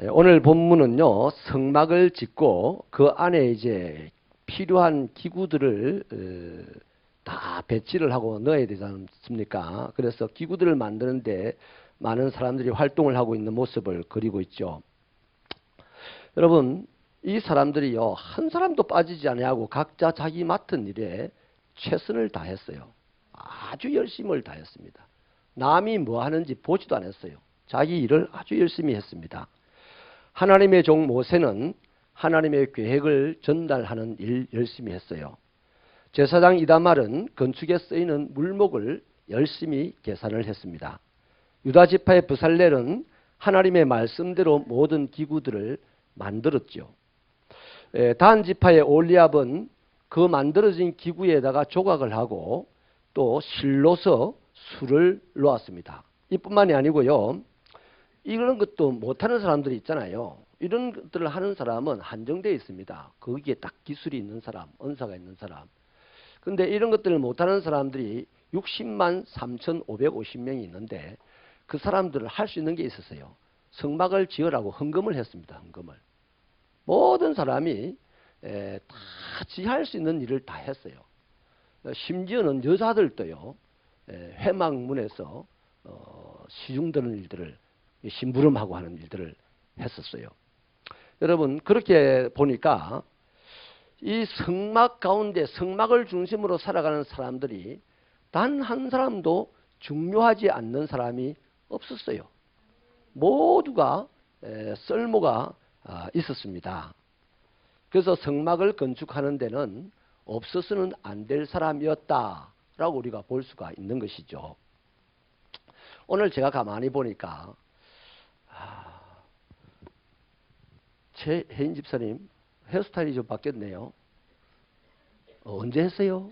예, 오늘 본문은요, 성막을 짓고 그 안에 이제 필요한 기구들을 어, 다 배치를 하고 넣어야 되지 않습니까? 그래서 기구들을 만드는데 많은 사람들이 활동을 하고 있는 모습을 그리고 있죠. 여러분, 이 사람들이요, 한 사람도 빠지지 아니하고 각자 자기 맡은 일에 최선을 다했어요. 아주 열심을 다했습니다. 남이 뭐 하는지 보지도 않았어요. 자기 일을 아주 열심히 했습니다. 하나님의 종 모세는 하나님의 계획을 전달하는 일 열심히 했어요. 제사장 이다말은 건축에 쓰이는 물목을 열심히 계산을 했습니다. 유다 지파의 부살렐은 하나님의 말씀대로 모든 기구들을 만들었죠. 에, 단 지파의 올리압은 그 만들어진 기구에다가 조각을 하고 또 실로서 술을 놓았습니다. 이뿐만이 아니고요. 이런 것도 못하는 사람들이 있잖아요. 이런 것들을 하는 사람은 한정되어 있습니다. 거기에 딱 기술이 있는 사람, 은사가 있는 사람. 근데 이런 것들을 못하는 사람들이 60만 3,550명이 있는데 그 사람들을 할 수 있는 게 있었어요. 성막을 지으라고 헌금을 했습니다. 헌금을. 모든 사람이 에, 다 지할 수 있는 일을 다 했어요. 심지어는 여자들도요. 에, 회막문에서 어, 시중 드는 일들을 심부름하고 하는 일들을 했었어요. 여러분 그렇게 보니까 이 성막 가운데 성막을 중심으로 살아가는 사람들이 단 한 사람도 중요하지 않는 사람이 없었어요. 모두가 에, 쓸모가 아, 있었습니다. 그래서 성막을 건축하는 데는 없어서는 안 될 사람이었다라고 우리가 볼 수가 있는 것이죠. 오늘 제가 가만히 보니까 아, 최혜인 집사님 헤어스타일이 좀 바뀌었네요. 어, 언제 했어요?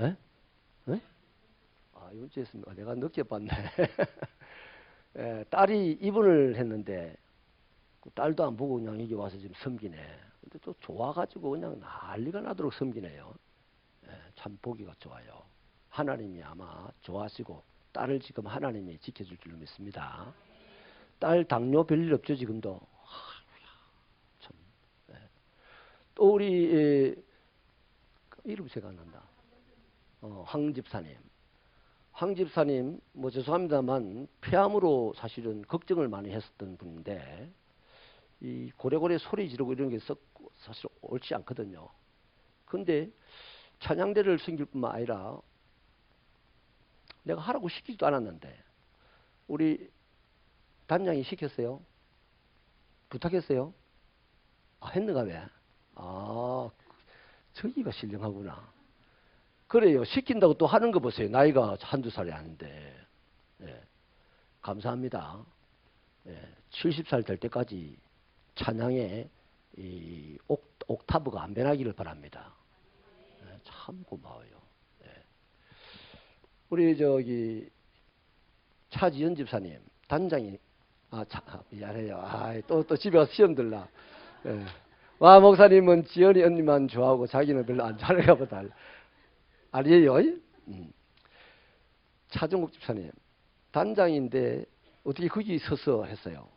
에? 에? 아, 이번 주에 했습니까? 내가 늦게 봤네. 에, 딸이 입원을 했는데 그 딸도 안 보고 그냥 여기 와서 지금 섬기네. 근데 또 좋아가지고 그냥 난리가 나도록 섬기네요. 에, 참 보기가 좋아요. 하나님이 아마 좋아하시고 딸을 지금 하나님이 지켜줄 줄로 믿습니다. 딸 당뇨 별일 없죠 지금도. 참. 예. 또 우리 에, 이름 생각 안 난다. 어, 황 집사님. 황 집사님 뭐 죄송합니다만 폐암으로 사실은 걱정을 많이 했었던 분인데 이 고래고래 소리 지르고 이런 게썩 사실 옳지 않거든요. 근데 찬양대를 섬길 뿐만 아니라 내가 하라고 시키지도 않았는데 우리 단장이 시켰어요? 부탁했어요? 아, 했는가 왜? 아, 저기가 신령하구나. 그래요. 시킨다고 또 하는 거 보세요. 나이가 한두 살이 아닌데. 예. 감사합니다. 예. 70살 될 때까지 찬양에 이 옥, 옥타브가 안 변하기를 바랍니다. 예, 참 고마워요. 예. 우리 저기 차지연 집사님 단장이 아, 차, 아, 미안해요. 아, 또, 또 집에 와서 시험 들라. 예. 와, 목사님은 지연이 언니만 좋아하고 자기는 별로 안 좋아하는가 보다. 아니에요. 음. 차정국 집사님, 단장인데 어떻게 거기 서서 했어요?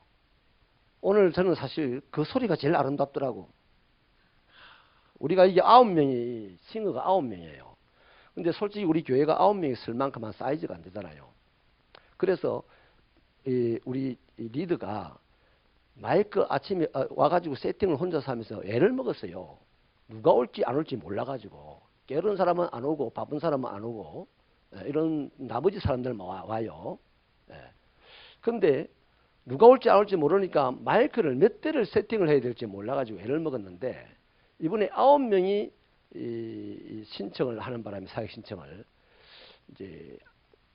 오늘 저는 사실 그 소리가 제일 아름답더라고. 우리가 이게 아홉 명이, 싱어가 아홉 명이에요. 근데 솔직히 우리 교회가 아홉 명이 쓸 만큼만 사이즈가 안 되잖아요. 그래서 이 우리 이 리드가 마이크 아침에 어, 와가지고 세팅을 혼자서 하면서 애를 먹었어요. 누가 올지 안 올지 몰라가지고 게으른 사람은 안 오고 바쁜 사람은 안 오고 예, 이런 나머지 사람들만 와, 와요. 예. 근데 누가 올지 안 올지 모르니까 마이크를 몇 대를 세팅을 해야 될지 몰라가지고 애를 먹었는데 이번에 아홉 명이 신청을 하는 바람에 사역 신청을 이제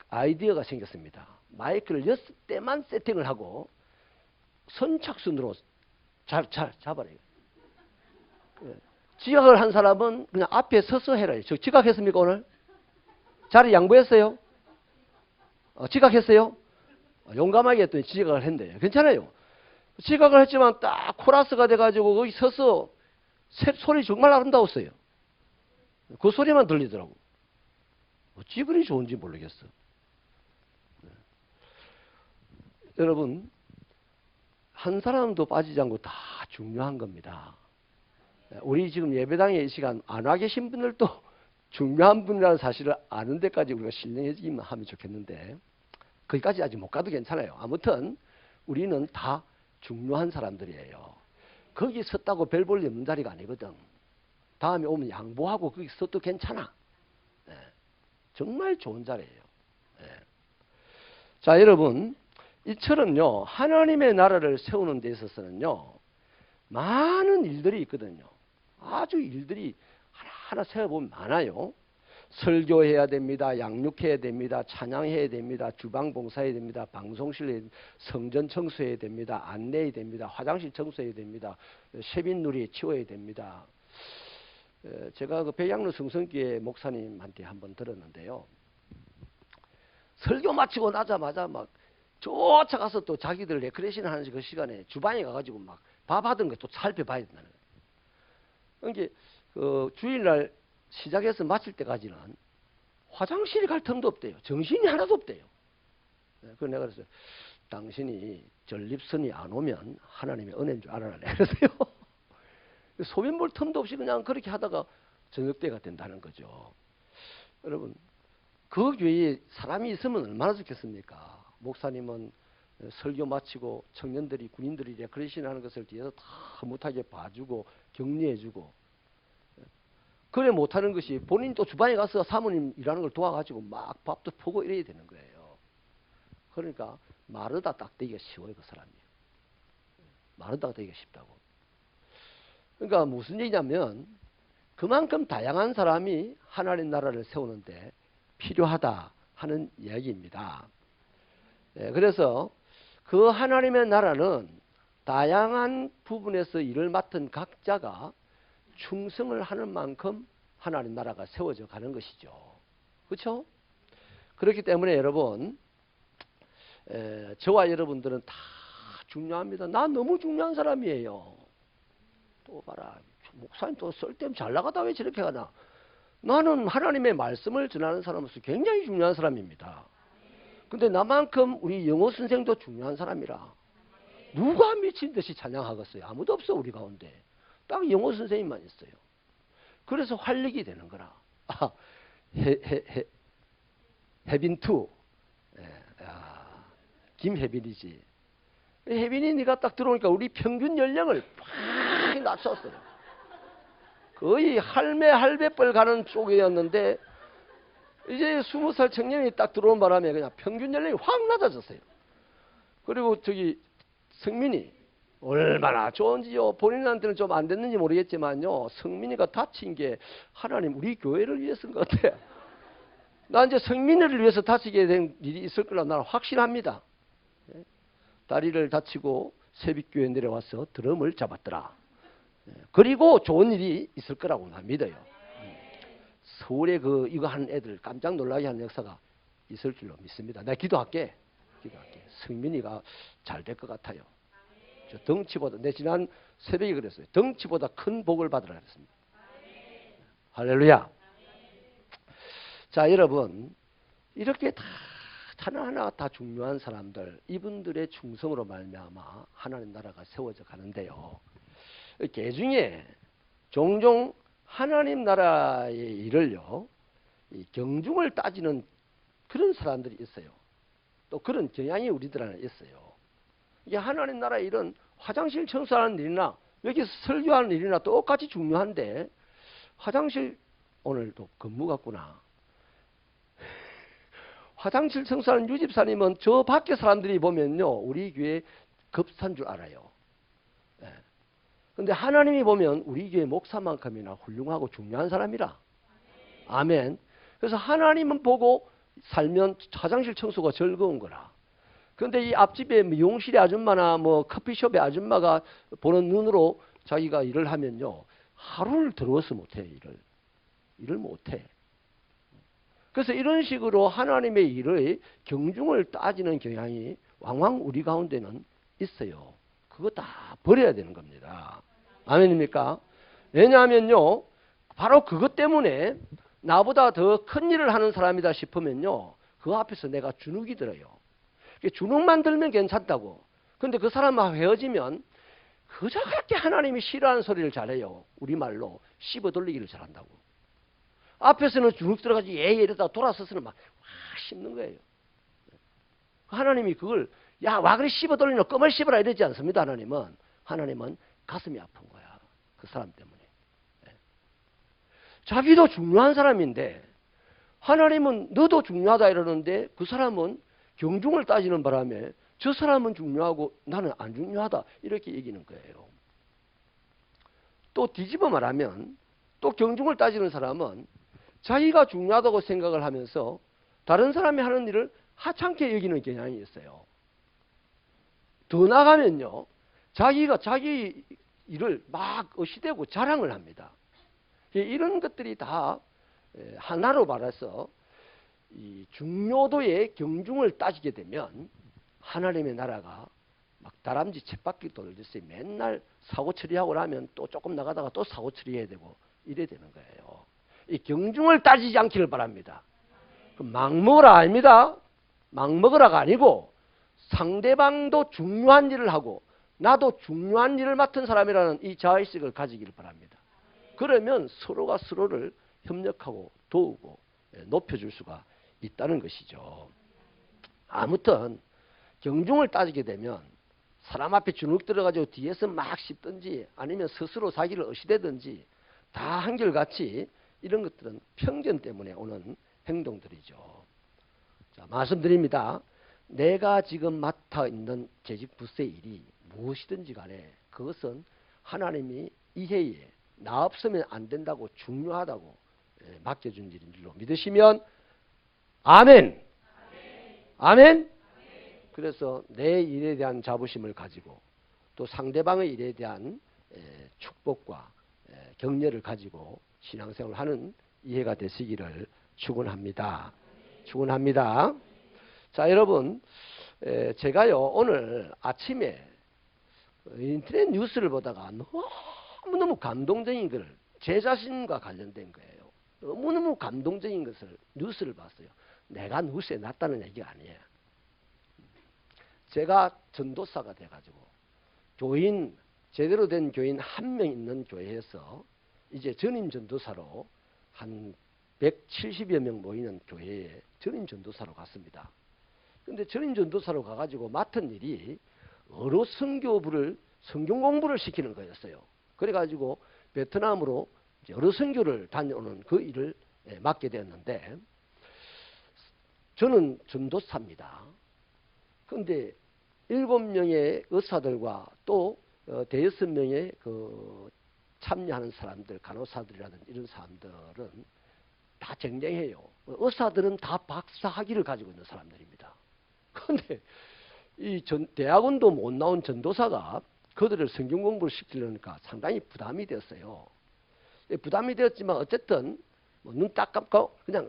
아이디어가 생겼습니다. 마이크를 여섯 대만 세팅을 하고 선착순으로 잘, 잘 잡아라. 예. 지각을 한 사람은 그냥 앞에 서서 해라. 저 지각했습니까, 오늘? 자리 양보했어요? 어, 지각했어요? 어, 용감하게 했더니 지각을 했는데 괜찮아요. 지각을 했지만 딱 코러스가 돼가지고 거기 서서 새, 소리 정말 아름다웠어요. 그 소리만 들리더라고. 어찌 그리 좋은지 모르겠어. 네. 여러분, 한 사람도 빠지지 않고 다 중요한 겁니다. 예, 우리 지금 예배당에 이 시간 안 와 계신 분들도 중요한 분이라는 사실을 아는 데까지 우리가 신령해지기만 하면 좋겠는데 거기까지 아직 못 가도 괜찮아요. 아무튼 우리는 다 중요한 사람들이에요. 거기 섰다고 별 볼일 없는 자리가 아니거든. 다음에 오면 양보하고 거기 서도 괜찮아. 예, 정말 좋은 자리예요. 예. 자, 여러분, 이처럼요, 하나님의 나라를 세우는 데 있어서는요, 많은 일들이 있거든요. 아주 일들이 하나하나 세어보면 많아요. 설교해야 됩니다. 양육해야 됩니다. 찬양해야 됩니다. 주방 봉사해야 됩니다. 방송실. 성전 청소해야 됩니다. 안내해야 됩니다. 화장실 청소해야 됩니다. 세빈누리 치워야 됩니다. 에, 제가 그 배양로 성성교회 목사님한테 한번 들었는데요. 설교 마치고 나자마자 막 쫓아가서 또 자기들 레크레이션 하는 그 시간에 주방에 가가지고 막 밥 하던 것도 살펴봐야 된다는 거예요. 그러니까 그 주일날 시작해서 마칠 때까지는 화장실 갈 틈도 없대요. 정신이 하나도 없대요. 네, 그래서 내가 그랬어요. 당신이 전립선이 안 오면 하나님의 은혜인 줄 알아라. 그랬어요. 소변 볼 틈도 없이 그냥 그렇게 하다가 저녁 때가 된다는 거죠. 여러분, 그 교회에 사람이 있으면 얼마나 좋겠습니까? 목사님은 설교 마치고 청년들이 군인들이 레크레이션 하는 것을 뒤에서 다 못하게 봐주고 격려해주고 그래 못하는 것이 본인 또 주방에 가서 사모님 일하는 걸 도와가지고 막 밥도 퍼고 이래야 되는 거예요. 그러니까 마르다 딱 되기가 쉬워요 그 사람이. 마르다 되기가 쉽다고. 그러니까 무슨 얘기냐면 그만큼 다양한 사람이 하나님 나라를 세우는데 필요하다 하는 이야기입니다. 예, 그래서 그 하나님의 나라는 다양한 부분에서 일을 맡은 각자가 충성을 하는 만큼 하나님 나라가 세워져 가는 것이죠. 그렇죠? 그렇기 때문에 여러분 에, 저와 여러분들은 다 중요합니다. 난 너무 중요한 사람이에요. 또 봐라. 목사님 또 쓸데없이 잘 나가다 왜 저렇게 가나? 나는 하나님의 말씀을 전하는 사람으로서 굉장히 중요한 사람입니다. 근데 나만큼 우리 영어 선생도 중요한 사람이라 누가 미친 듯이 찬양하겠어요? 아무도 없어 우리 가운데. 딱 영어 선생님만 있어요. 그래서 활력이 되는 거라. 아, 해, 해, 해, 해빈투. 예, 야, 김혜빈이지. 혜빈이 네가 딱 들어오니까 우리 평균 연령을 팍 낮췄어요. 거의 할매 할배뻘 가는 쪽이었는데 이제 스무 살 청년이 딱 들어온 바람에 그냥 평균 연령이 확 낮아졌어요. 그리고 저기 성민이 얼마나 좋은지요. 본인한테는 좀 안 됐는지 모르겠지만요. 성민이가 다친 게 하나님 우리 교회를 위해서인 것 같아. 나 이제 성민이를 위해서 다치게 된 일이 있을 거라 나는 확신합니다. 예? 다리를 다치고 새벽교회 내려와서 드럼을 잡았더라. 예, 그리고 좋은 일이 있을 거라고 난 믿어요. 서울에 그 이거 하는 애들 깜짝 놀라게 하는 역사가 있을 줄로 믿습니다. 내가 기도할게. 기도할게. 성민이가 잘 될 것 같아요. 저 덩치보다 내 지난 새벽에 그랬어요. 덩치보다 큰 복을 받으라 그랬습니다. 할렐루야. 자, 여러분 이렇게 다 하나하나 다 중요한 사람들 이분들의 충성으로 말미암아 하나님 나라가 세워져 가는데요. 개 중에 종종 하나님 나라의 일을요 이 경중을 따지는 그런 사람들이 있어요. 또 그런 경향이 우리들 안에 있어요. 이게 하나님 나라 일은 화장실 청소하는 일이나 여기서 설교하는 일이나 똑같이 중요한데 화장실 오늘도 근무 같구나. 화장실 청소하는 유집사님은 저 밖에 사람들이 보면요 우리 교회 급산 줄 알아요. 예. 근데 하나님이 보면 우리 교회 목사만큼이나 훌륭하고 중요한 사람이라. 아멘. 그래서 하나님은 보고 살면 화장실 청소가 즐거운 거라. 그런데 이 앞집에 미용실의 아줌마나 뭐 커피숍의 아줌마가 보는 눈으로 자기가 일을 하면요. 하루를 들어서 못해, 일을. 일을 못해. 그래서 이런 식으로 하나님의 일의 경중을 따지는 경향이 왕왕 우리 가운데는 있어요. 그거 다 버려야 되는 겁니다. 아멘입니까? 왜냐하면요. 바로 그것 때문에 나보다 더 큰 일을 하는 사람이다 싶으면요. 그 앞에서 내가 주눅이 들어요. 주눅만 들면 괜찮다고. 근데 그 사람하고 헤어지면 그저 그렇게 하나님이 싫어하는 소리를 잘해요. 우리말로 씹어 돌리기를 잘한다고. 앞에서는 주눅 들어가지 예 이러다 돌아서서는 막, 와 씹는 거예요. 하나님이 그걸 야 와 그래 씹어 돌리는 껌을 씹어라 이러지 않습니다. 하나님은 하나님은 가슴이 아픈 거야. 그 사람 때문에. 예. 자기도 중요한 사람인데 하나님은 너도 중요하다 이러는데 그 사람은 경중을 따지는 바람에 저 사람은 중요하고 나는 안 중요하다 이렇게 얘기는 거예요. 또 뒤집어 말하면 또 경중을 따지는 사람은 자기가 중요하다고 생각을 하면서 다른 사람이 하는 일을 하찮게 여기는 경향이 있어요. 더 나가면요. 자기가 자기 일을 막 의시대고 자랑을 합니다. 예, 이런 것들이 다 에, 하나로 말해서 이 중요도의 경중을 따지게 되면 하나님의 나라가 막 다람쥐 쳇바퀴 돌듯이 맨날 사고 처리하고 나면 또 조금 나가다가 또 사고 처리해야 되고 이래 되는 거예요. 이 경중을 따지지 않기를 바랍니다. 그막 먹으라 아닙니다. 막 먹으라가 아니고 상대방도 중요한 일을 하고 나도 중요한 일을 맡은 사람이라는 이 자의식을 가지기를 바랍니다. 그러면 서로가 서로를 협력하고 도우고 예, 높여줄 수가 있다는 것이죠. 아무튼 경중을 따지게 되면 사람 앞에 주눅 들어가지고 뒤에서 막 씹든지 아니면 스스로 자기를 의시대든지 다 한결같이 이런 것들은 편견 때문에 오는 행동들이죠. 자, 말씀드립니다. 내가 지금 맡아 있는 재직 부서의 일이 무엇이든지 간에 그것은 하나님이 이해에 나 없으면 안 된다고 중요하다고 예, 맡겨준 일인 줄로 믿으시면 아멘. 아멘. 그래서 내 일에 대한 자부심을 가지고 또 상대방의 일에 대한 에, 축복과 에, 격려를 가지고 신앙생활을 하는 이해가 되시기를 축원합니다. 축원합니다. 자, 여러분, 에, 제가요 오늘 아침에 인터넷 뉴스를 보다가 너무너무 감동적인 것을 제 자신과 관련된 거예요. 너무너무 감동적인 것을 뉴스를 봤어요. 내가 뉴스에 났다는 얘기가 아니에요. 제가 전도사가 돼가지고 교인 제대로 된 교인 한 명 있는 교회에서 이제 전임 전도사로 한 170여 명 모이는 교회에 전임 전도사로 갔습니다. 근데 전임 전도사로 가가지고 맡은 일이 어로 선교부를 성경 공부를 시키는 거였어요. 그래가지고 베트남으로 어로 선교를 다녀오는 그 일을 예, 맡게 되었는데 저는 전도사입니다. 그런데 일곱 명의 의사들과 또 어, 대여섯 명의 그 참여하는 사람들, 간호사들이라든지 이런 사람들은 다 쟁쟁해요. 의사들은 다 박사 학위를 가지고 있는 사람들입니다. 그런데 이 전, 대학원도 못 나온 전도사가 그들을 성경 공부를 시키려니까 상당히 부담이 되었어요. 예, 부담이 되었지만 어쨌든 뭐 눈딱 감고 그냥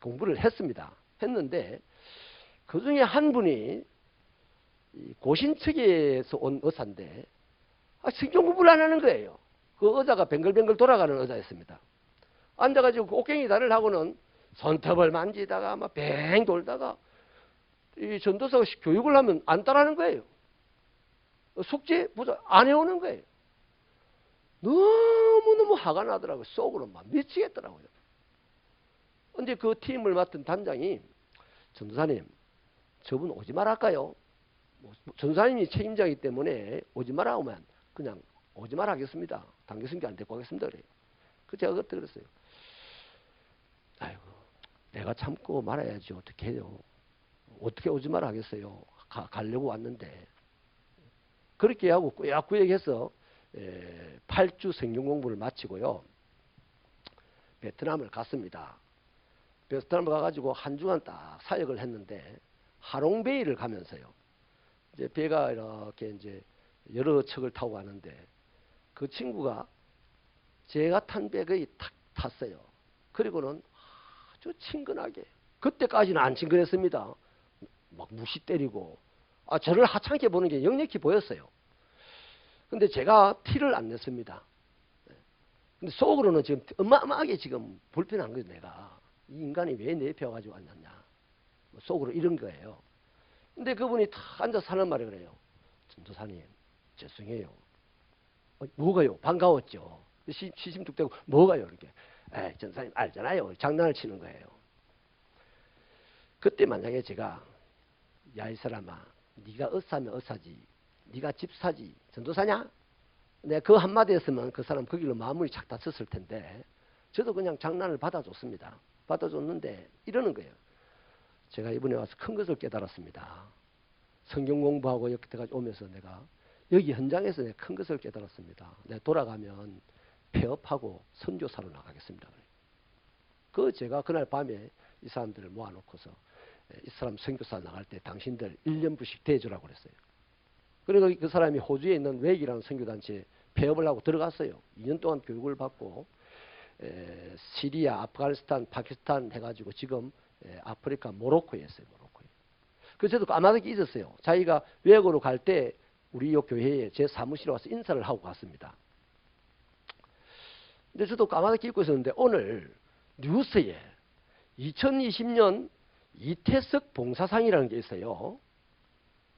공부를 했습니다. 했는데 그 중에 한 분이 이 고신측에서 온 의사인데 아, 성경 공부를 안 하는 거예요. 그 의자가 뱅글뱅글 돌아가는 의자였습니다. 앉아가지고 꽃갱이 다리를 하고는 손톱을 만지다가 막 뱅 돌다가 이 전도사가 교육을 하면 안 따라하는 거예요. 숙제 보자 안 해오는 거예요. 너무너무 화가 나더라고요. 속으로 막 미치겠더라고요. 근데 그 팀을 맡은 단장이 전도사님 저분 오지 말할까요? 뭐, 전도사님이 책임자이기 때문에 오지 말아 오면 그냥 오지 말아 하겠습니다. 당교승교 안 데리고 가겠습니다. 그래요. 그 제가 그때 그랬어요. 아이고 내가 참고 말아야지 어떻게 해요. 어떻게 오지 말아 하겠어요. 가, 가려고 왔는데 그렇게 하고 꾸역꾸역 해서 8주 성경 공부를 마치고요. 베트남을 갔습니다. 베트남을 가가지고 한 주간 딱 사역을 했는데 하롱베이를 가면서요. 이제 배가 이렇게 이제 여러 척을 타고 가는데 그 친구가 제가 탄 배가 탁 탔어요. 그리고는 아주 친근하게 그때까지는 안 친근했습니다. 막 무시 때리고 아 저를 하찮게 보는 게 역력히 보였어요. 근데 제가 티를 안 냈습니다. 근데 속으로는 지금 어마어마하게 지금 불편한 거예요, 내가. 이 인간이 왜내배 가지고 왔느냐. 뭐 속으로 이런 거예요. 근데 그분이 탁 앉아서 하는 말이 그래요. 전도사님 죄송해요. 어, 뭐가요? 반가웠죠. 시, 시심뚝대고 뭐가요? 이렇게. 에 전사님 알잖아요. 장난을 치는 거예요. 그때 만약에 제가 야 이 사람아 네가 어사면 어사지 네가 집 사지 전도사냐? 내가 그 한마디 했으면 그 사람 그 길로 마음이 착 다쳤을 텐데 저도 그냥 장난을 받아줬습니다. 받아줬는데 이러는 거예요. 제가 이번에 와서 큰 것을 깨달았습니다. 성경 공부하고 여기까지 오면서 내가 여기 현장에서 내가 큰 것을 깨달았습니다. 내가 돌아가면 폐업하고 선교사로 나가겠습니다. 그 제가 그날 밤에 이 사람들을 모아놓고서 이 사람 선교사 나갈 때 당신들 1년부씩 대주라고 그랬어요. 그리고 그 사람이 호주에 있는 웨이라는 선교단체에 폐업을 하고 들어갔어요. 2년 동안 교육을 받고 에, 시리아, 아프가니스탄, 파키스탄 해가지고 지금 에, 아프리카 모로코에 있어요. 모로코에. 그래서 저도 까마득히 잊었어요. 자기가 외국으로 갈 때 우리 요 교회에 제 사무실에 와서 인사를 하고 갔습니다. 근데 저도 까마득히 잊고 있었는데 오늘 뉴스에 2020년 이태석 봉사상이라는 게 있어요.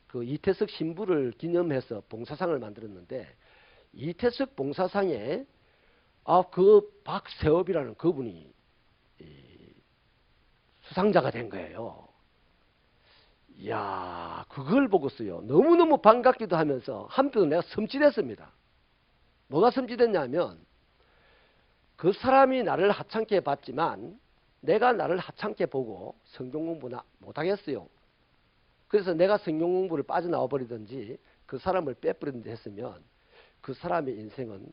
그 이태석 신부를 기념해서 봉사상을 만들었는데 이태석 봉사상에 아 그 박세업이라는 그분이 이 수상자가 된 거예요. 이야 그걸 보고서요 너무너무 반갑기도 하면서 한편 내가 섬찟했습니다. 뭐가 섬찟했냐면 그 사람이 나를 하찮게 봤지만 내가 나를 하찮게 보고 성경 공부나 못하겠어요. 그래서 내가 성경 공부를 빠져나와 버리든지 그 사람을 빼버리든지 했으면 그 사람의 인생은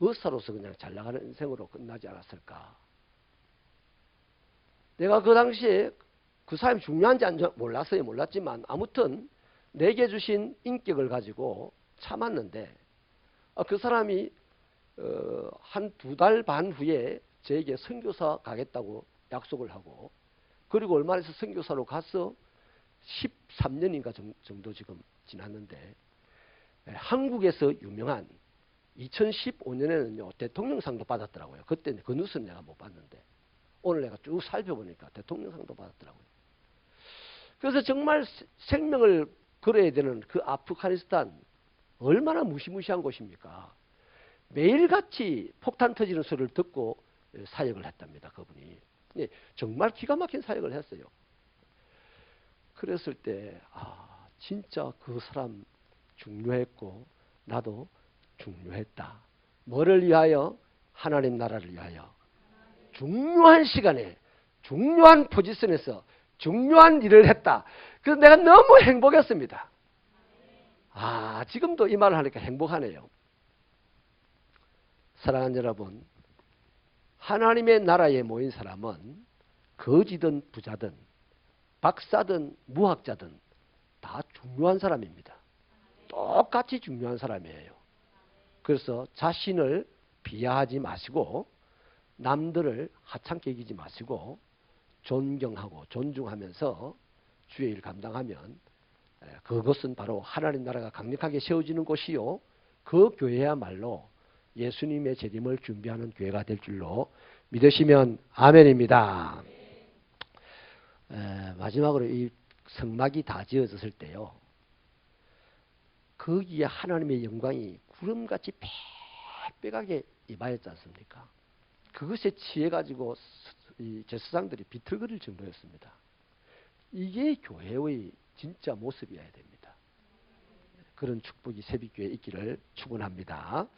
의사로서 그냥 잘 나가는 인생으로 끝나지 않았을까. 내가 그 당시에 그 사람이 중요한지 안 중- 몰랐어요. 몰랐지만 아무튼 내게 주신 인격을 가지고 참았는데 아, 그 사람이 어, 한두 달 반 후에 저에게 선교사 가겠다고 약속을 하고 그리고 얼마 있어 선교사로 가서 13년인가 정도 지금 지났는데 에, 한국에서 유명한 2015년에는요 대통령상도 받았더라고요. 그때 그 뉴스는 내가 못 봤는데 오늘 내가 쭉 살펴보니까 대통령상도 받았더라고요. 그래서 정말 세- 생명을 걸어야 되는 그 아프가니스탄 얼마나 무시무시한 곳입니까? 매일같이 폭탄 터지는 소리를 듣고 에, 사역을 했답니다. 그분이. 예, 정말 기가 막힌 사역을 했어요. 그랬을 때, 아, 진짜 그 사람 중요했고, 나도 중요했다. 뭐를 위하여? 하나님 나라를 위하여. 중요한 시간에, 중요한 포지션에서 중요한 일을 했다. 그래서 내가 너무 행복했습니다. 아, 지금도 이 말을 하니까 행복하네요. 사랑하는 여러분, 하나님의 나라에 모인 사람은 거지든 부자든 박사든 무학자든 다 중요한 사람입니다. 똑같이 중요한 사람이에요. 그래서 자신을 비하하지 마시고 남들을 하찮게 여기지 마시고 존경하고 존중하면서 주의 일 감당하면 에, 그것은 바로 하나님 나라가 강력하게 세워지는 곳이요. 그 교회야말로 예수님의 재림을 준비하는 교회가 될 줄로 믿으시면 아멘입니다. 에, 마지막으로 이 성막이 다 지어졌을 때요. 거기에 하나님의 영광이 구름같이 빽빽하게 임하였지 않습니까? 그것에 취해가지고 이 제사장들이 비틀거릴 정도였습니다. 이게 교회의 진짜 모습이어야 됩니다. 그런 축복이 새벽교회에 있기를 축원합니다.